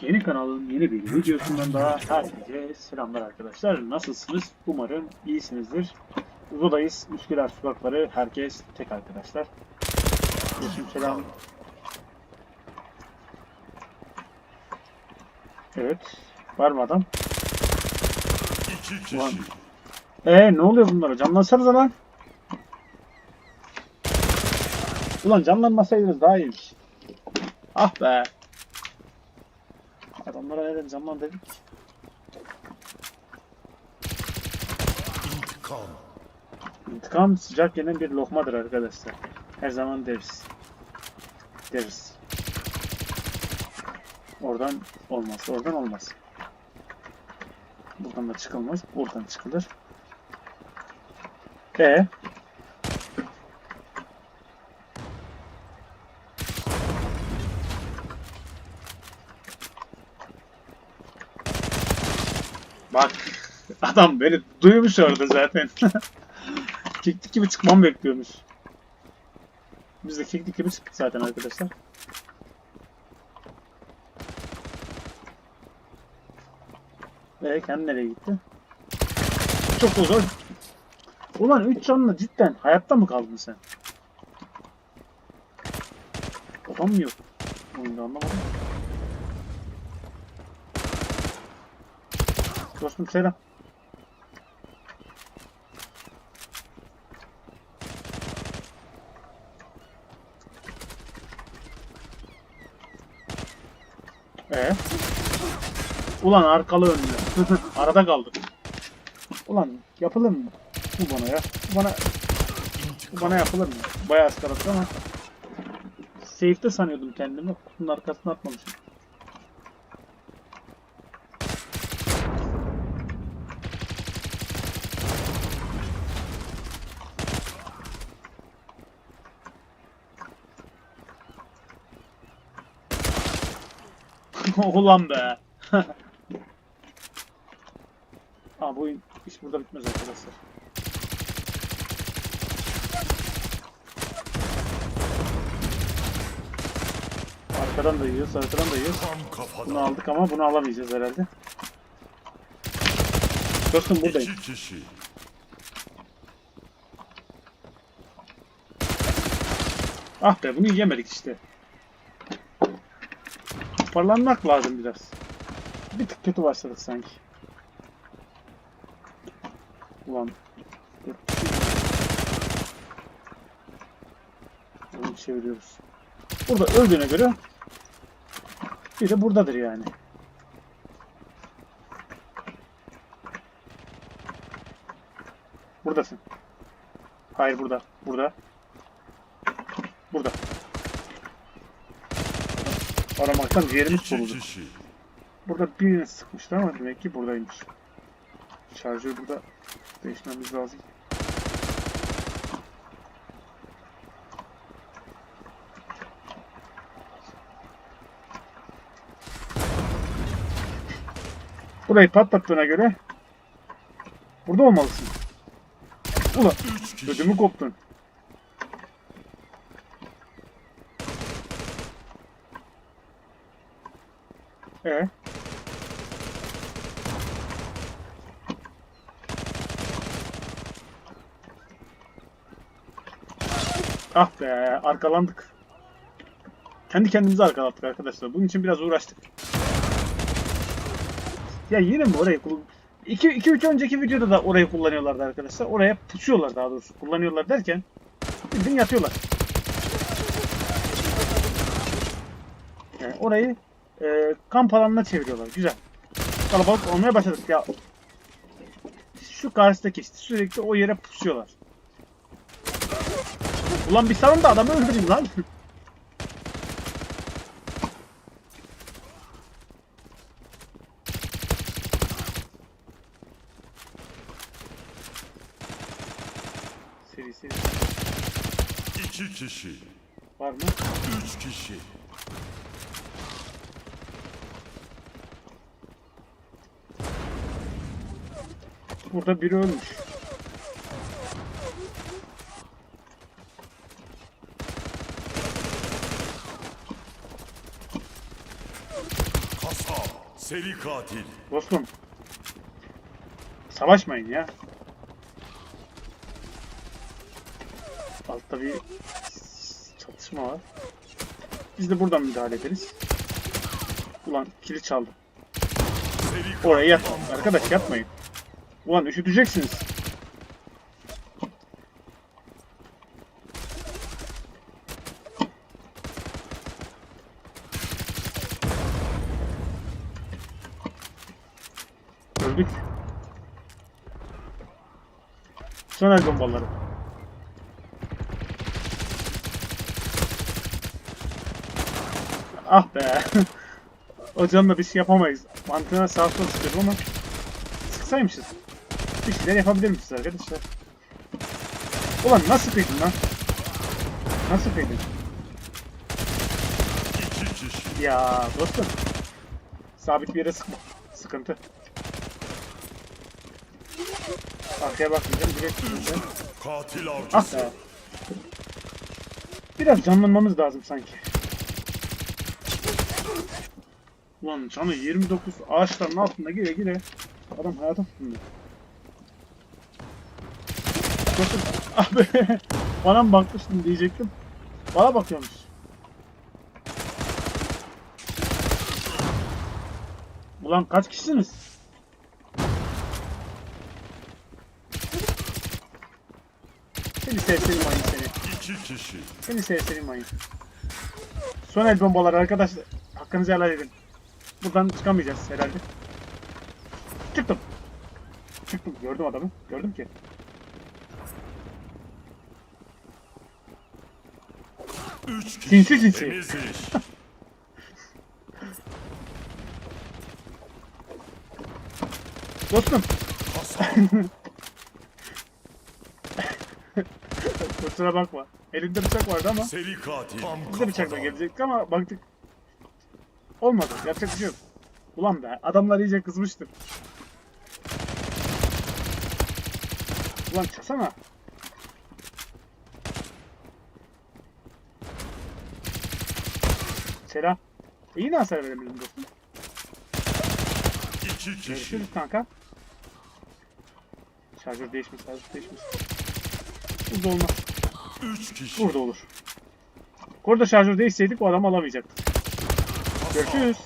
Yeni kanalın yeni bir videosundan daha herkese selamlar arkadaşlar. Nasılsınız? Umarım iyisinizdir. Uzudayız. Üsküdar sokakları. Herkes tek arkadaşlar. Aleyküm selam. Evet. Var mı adam? Ulan. Ee ne oluyor bunlara? Canlansanıza lan. Ulan canlanmasaydınız daha iyiymiş. Ah be. Adamlara neden canlan dedik? İntikam. İntikam sıcak yenen bir lokmadır arkadaşlar. Her zaman deriz. Deriz. Oradan olmaz. Oradan olmaz. Buradan da çıkılmaz. Buradan çıkılır. E Bak adam beni duymuş orada zaten. keklik gibi çıkmam bekliyormuş. Biz de keklik gibi çıktık zaten arkadaşlar. Ve kendi nereye gitti? Çok uzak. Ulan 3 canlı cidden hayatta mı kaldın sen? Adam mı yok? Oyunda anlamadım. Dostum selam. Ee? Ulan arkalı önlü. Arada kaldık. Ulan yapılır mı? Bu bana ya. Bu bana, bu bana yapılır mı? Bayağı ıskalattı ama. Safe'de sanıyordum kendimi. Kutunun arkasına atmamışım. Ulan be. Aa bu iş burada bitmez arkadaşlar. Arkadan da yiyoruz, arkadan da yiyoruz. Bunu aldık ama bunu alamayacağız herhalde. Dostum buradayım. İki kişi. Ah be bunu yemedik işte. Toparlanmak lazım biraz. Bir tık kötü başladık sanki. Ulan. Bunu çeviriyoruz. Burada öldüğüne göre bir de buradadır yani. Buradasın. Hayır burada. Burada. Burada. Aramaktan ciğerimiz kuruldu. Burada birini sıkmışlar ama demek ki buradaymış. Şarjör burada değişmemiz lazım. Burayı patlattığına göre burada olmalısın. Ulan ödümü koptun. Ah be arkalandık. Kendi kendimizi arkalattık arkadaşlar. Bunun için biraz uğraştık. Ya yine mi orayı kullan... 2-3 önceki videoda da orayı kullanıyorlardı arkadaşlar. Oraya pusuyorlar daha doğrusu. Kullanıyorlar derken bildiğin yatıyorlar. Yani orayı e, kamp alanına çeviriyorlar. Güzel. Kalabalık olmaya başladık ya. Şu karşıdaki işte sürekli o yere pusuyorlar. Ulan bir salın da adamı öldüreyim lan. seri seri. İki kişi. Var mı? Üç kişi. Burada biri ölmüş. Kasap. Seri katil. Dostum. Savaşmayın ya. Altta bir çatışma var. Biz de buradan müdahale ederiz. Ulan kilit çaldı. Seri katil. Oraya yatmayın. Arkadaş yapmayın. Ulan üşüteceksiniz. Öldük. Söner bombaları. Ah be. o canla bir şey yapamayız. Mantığına sağ sol sıkıyorum ama sıksaymışız. Bir şeyler yapabilirmişiz arkadaşlar. Ulan nasıl kıydın lan? Nasıl kıydın? Ya dostum. Sabit bir yere sıkma. Sıkıntı. Arkaya bakmayacağım. Direkt gideceğim. Katil Ah avcısı. be. Biraz canlanmamız lazım sanki. Ulan canı 29 ağaçların altında gire gire. Adam hayata tutunuyor. Abi bana mı bakmıştın diyecektim. Bana bakıyormuş. Ulan kaç kişisiniz? Seni sevselim ayın seni. İki kişi. Seni sevselim ayın. Son el bombaları arkadaşlar. Hakkınızı helal edin. Buradan çıkamayacağız herhalde. Çıktım. Çıktım. Gördüm adamı. Gördüm ki. Üç kişi. Sinsi sinsi. Temiz iş. Dostum. Kusura bakma. Elinde bıçak vardı ama Seri katil. Tam biz de bıçakla kafadan. gelecektik ama baktık. Olmadı. Yapacak bir şey yok. Ulan be. Adamlar iyice kızmıştır. Ulan çıksana. Selam. İyi de hasar verebilirim dostum. İki kişi. Görüşürüz kanka. Şarjör değişmiş, şarjör değişmiş. Burada olmaz. Üç kişi. Burada olur. Orada şarjör değişseydik o adamı alamayacaktık. Görüşürüz.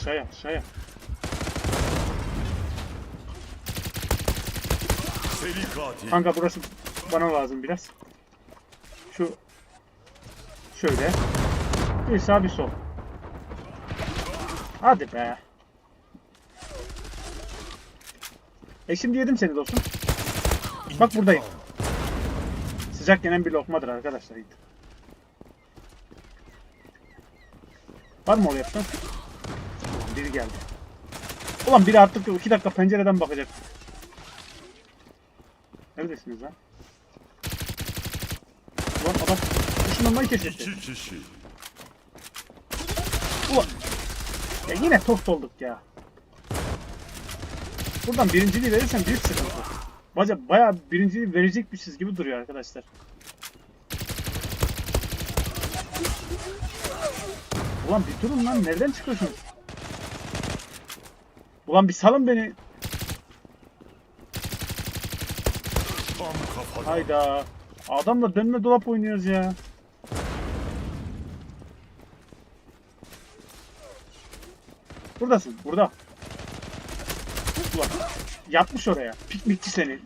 Aşağıya. Seri katil. Kanka burası bana lazım biraz. Şu şöyle. Bir sağ bir sol. Hadi be. E şimdi yedim seni dostum. Bak buradayım. Sıcak yenen bir lokmadır arkadaşlar. Var mı oraya yapsan? Biri geldi. Ulan biri artık 2 dakika pencereden bakacak. Neredesiniz lan? Ulan adam ışınlanmayı keşfetti. İki kişi. Ulan. Ya yine tost olduk ya. Buradan birinciliği verirsen büyük sıkıntı. Baya, bayağı birinciliği verecekmişiz gibi duruyor arkadaşlar. Ulan bir durun lan nereden çıkıyorsunuz? Ulan bir salın beni. Hayda. Adamla dönme dolap oynuyoruz ya. Buradasın, burada. Ulan, yatmış oraya. Piknikçi seni.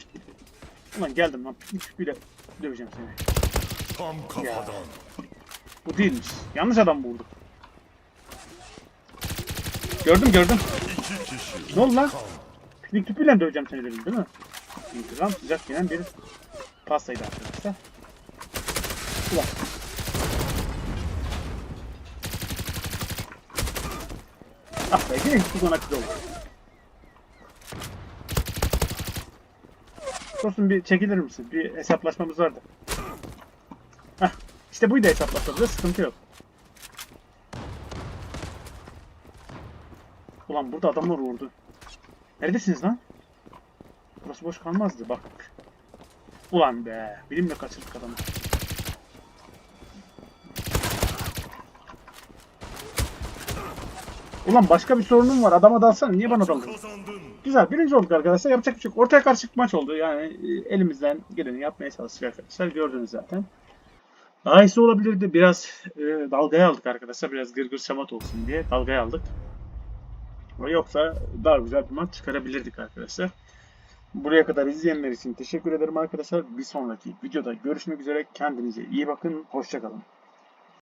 Ulan geldim lan, piknik tüpüyle döveceğim seni. Tam kafadan. Bu değilmiş. Yanlış adam vurdu. Gördüm gördüm. Ne oldu lan? Piknik tüpüyle döveceğim seni dedim değil mi? İntikam sıcak yenen bir pastaydı arkadaşlar. Ulan. Ah be yine kullanaklı oldu. Dostum bir çekilir misin? Bir hesaplaşmamız vardı. Hah. İşte buydu hesaplaşmamızda sıkıntı yok. Ulan burada adamlar vurdu. Neredesiniz lan? Burası boş kalmazdı bak. Ulan be. Bilimle kaçırdık adamı. Ulan başka bir sorunum var. Adama dalsana. Niye bana? Kazandın. Güzel. Birinci olduk arkadaşlar. Yapacak bir şey yok. Ortaya karışık maç oldu. Yani e, elimizden geleni yapmaya çalıştık arkadaşlar. Gördünüz zaten. Daha iyisi olabilirdi. Biraz e, dalgaya aldık arkadaşlar. Biraz gırgır şamat olsun diye dalgaya aldık. Yoksa daha güzel bir maç çıkarabilirdik arkadaşlar. Buraya kadar izleyenler için teşekkür ederim arkadaşlar. Bir sonraki videoda görüşmek üzere. Kendinize iyi bakın. Hoşçakalın.